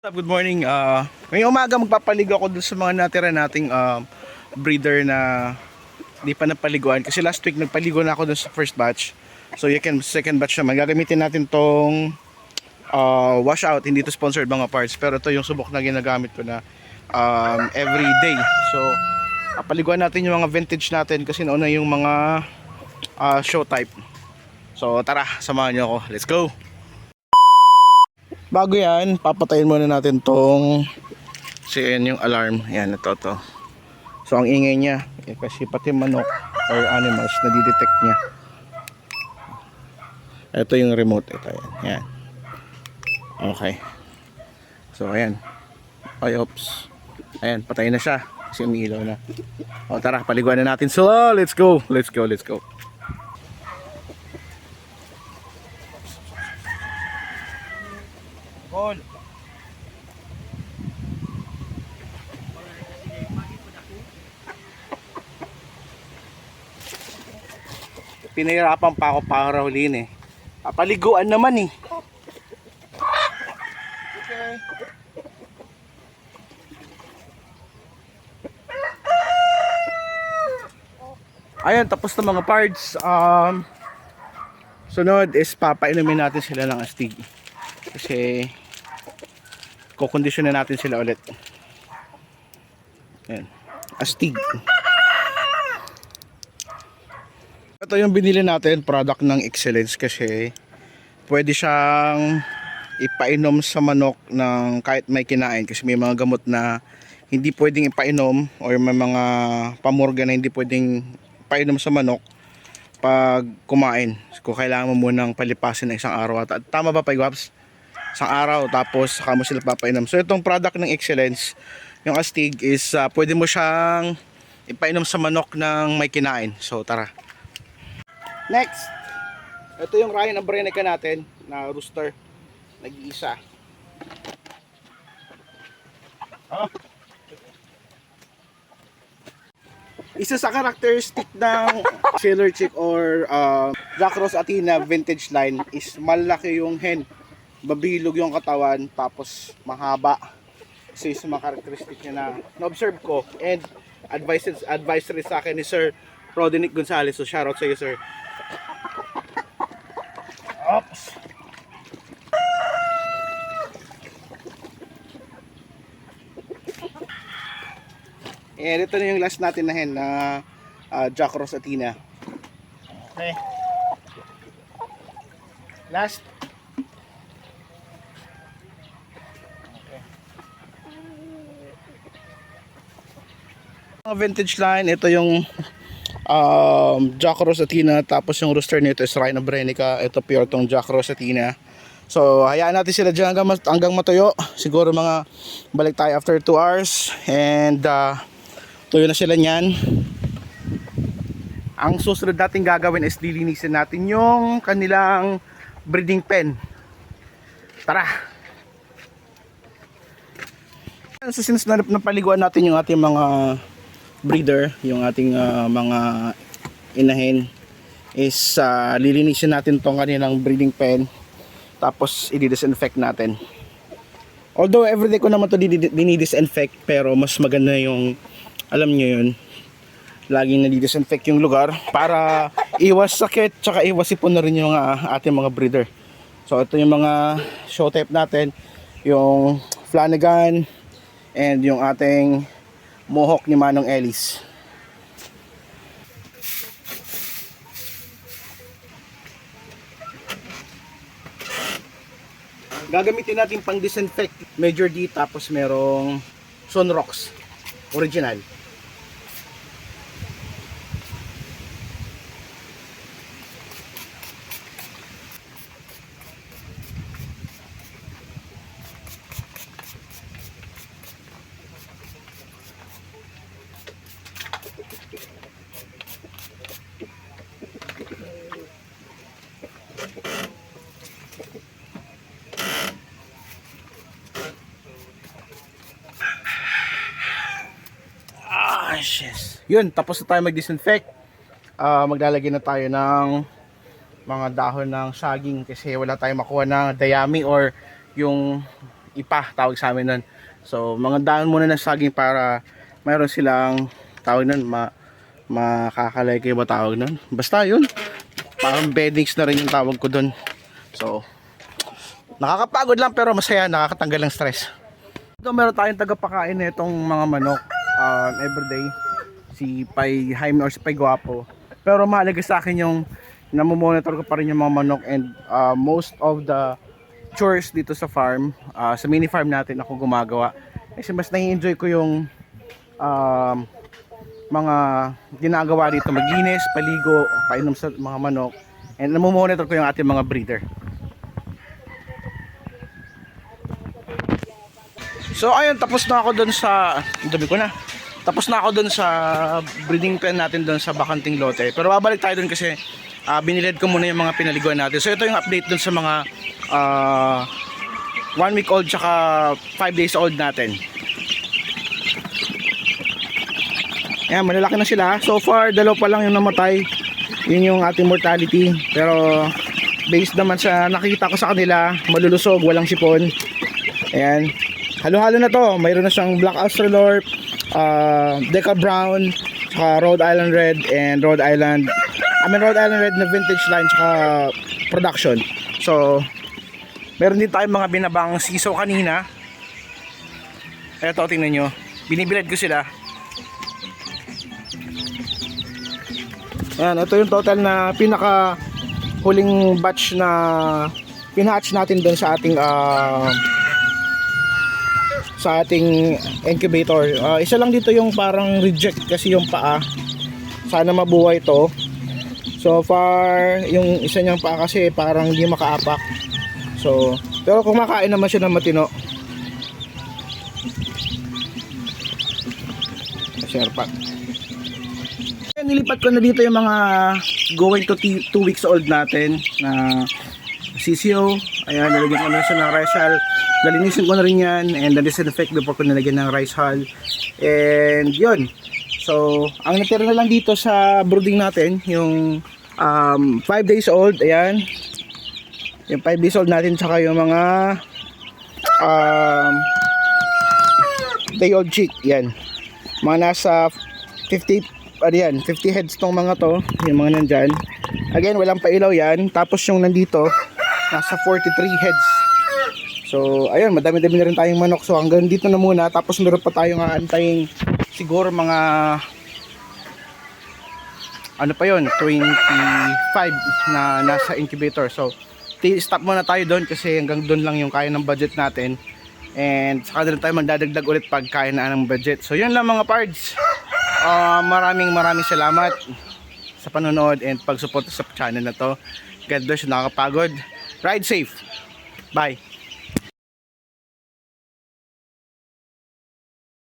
Up? Good morning. Uh, ngayong umaga magpapaligo ako dun sa mga natira nating um, breeder na di pa napaliguan. Kasi last week nagpaligo na ako dun sa first batch. So you can second batch naman. Gagamitin natin tong uh, washout. Hindi to sponsored mga parts. Pero ito yung subok na ginagamit ko na um, every day. So papaliguan natin yung mga vintage natin kasi nauna yung mga uh, show type. So tara, samahan niyo ako. Let's go! Bago yan, papatayin muna natin tong CN yung alarm. Yan, ito to. So ang ingay niya, eh, kasi pati manok or animals, nadidetect niya. Ito yung remote. Ito, yan. yan. Okay. So ayan. Ay, oops. Ayan, patay na siya. Kasi umiilaw na. O tara, paliguan na natin. So, let's go. Let's go, let's go. Pinahirapan pa ako para huliin eh. Papaliguan naman eh. Okay. Ayun, tapos na mga parts. Um, sunod is papainumin natin sila ng astig. Kasi kukondisyon na natin sila ulit. Ayan. Astig. Ito yung binili natin, product ng Excellence kasi pwede siyang ipainom sa manok ng kahit may kinain kasi may mga gamot na hindi pwedeng ipainom or may mga pamorga na hindi pwedeng ipainom sa manok pag kumain. Kung kailangan mo munang palipasin ng isang araw. At tama ba, Paigwaps? Isang araw tapos saka mo sila papainom. So itong product ng Excellence, yung Astig is ah, pwede mo siyang ipainom sa manok ng may kinain. So tara. Next, ito yung Ryan Abrenica natin na rooster. Nag-iisa. Ah. Isa sa characteristic ng Sailor Chick or uh, Jack Ross Athena vintage line is malaki yung hen. Babilog yung katawan tapos mahaba. Isa yung mga characteristic niya na na-observe ko and advice, advisory sa akin ni Sir Rodenick Gonzalez. So shoutout sa iyo sir. And ito na yung last natin na hen na ah, Jack Ross Athena. Okay. Last. Okay. Mga vintage line, ito yung um, Jack Ross Athena tapos yung rooster nito is Rhino Brenica. Ito pure tong Jack Ross Athena. So, hayaan natin sila dyan hanggang, hanggang matuyo. Siguro mga balik tayo after 2 hours. And uh, tuyo na sila niyan. Ang susunod natin gagawin is lilinisin natin yung kanilang breeding pen. Tara! So since na napaliguan natin yung ating mga breeder, yung ating ah, mga inahin, is ah, lilinisin natin tong kanilang breeding pen. Tapos i-disinfect natin. Although everyday ko naman to dinidisinfect pero mas maganda yung alam nyo yun. Laging nadidisinfect yung lugar para iwas sakit tsaka iwas sipon na rin yung ah, ating mga breeder. So ito yung mga show type natin. Yung Flanagan and yung ating Mohawk ni Manong Ellis. Gagamitin natin pang disinfect. Major D tapos merong Sunrox original Ah, yes. Yun, tapos na tayo mag-disinfect. Ah, maglalagay na tayo ng mga dahon ng saging kasi wala tayong makuha na dayami or yung ipa, tawag sa amin nun. So, mga dahon muna ng saging para mayroon silang tawag nun, ma makakalay kayo ba tawag nun? Basta yun. Parang beddings na rin yung tawag ko dun. So, nakakapagod lang pero masaya, nakakatanggal ng stress. Ito meron tayong tagapakain na itong mga manok um, everyday. Si Pai Jaime or si Pai Guapo. Pero mahalaga sa akin yung namomonitor ko pa rin yung mga manok and uh, most of the chores dito sa farm, uh, sa mini farm natin ako gumagawa. Kasi mas nai-enjoy ko yung um, mga ginagawa dito, maglinis, paligo, painom sa mga manok. And namomonitor ko yung ating mga breeder. So ayun, tapos na ako doon sa, dami ko na. Tapos na ako doon sa breeding pen natin doon sa Bakanting Lote. Pero babalik tayo doon kasi ah, binilid ko muna yung mga pinaliguan natin. So ito yung update doon sa mga one week old tsaka five days old natin. Ayan, malalaki na sila. So far, dalawa pa lang yung namatay. Yun yung ating mortality. Pero based naman sa nakita ko sa kanila, malulusog, walang sipon. Ayan. Halo-halo na to. Mayroon na siyang Black Australorp, uh, Deca Brown, saka Rhode Island Red, and Rhode Island, I mean Rhode Island Red na vintage line, saka production. So, meron din tayong mga binabang siso kanina. Eto, tingnan nyo. Binibilad ko sila. Ayan, ito yung total na pinaka huling batch na pinatch natin doon sa ating ah, sa ating incubator. Ah, isa lang dito yung parang reject kasi yung paa. Sana mabuhay to. So far, yung isa niyang paa kasi parang hindi makaapak. So, pero kumakain naman siya ng matino. Share pa. Ayan, Nilipat ko na dito yung mga going to 2 weeks old natin na CCO. Ayan, nalagyan ko na siya ng rice hull. Nalinisin ko na rin yan and na-disinfect before ko nilagyan ng rice hull. And yun. So, ang natira na lang dito sa brooding natin, yung 5 days old, ayan. Yung 5 days old natin, tsaka yung mga um, day old chick, yan. Mga nasa 50 ano yan, 50 heads tong mga to, yung mga nandyan. Again, walang pailaw yan. Tapos yung nandito, nasa 43 heads. So, ayun, madami-dami na rin tayong manok. So, hanggang dito na muna. Tapos meron pa tayong aantayin siguro mga ano pa yon 25 na nasa incubator. So, stop muna tayo doon kasi hanggang doon lang yung kaya ng budget natin. And saka na tayo magdadagdag ulit pag kaya na ng budget. So, yun lang mga pards. Ah, maraming maraming salamat sa panonood and pagsuporta sa channel na to. God bless nakakapagod. Ride safe. Bye.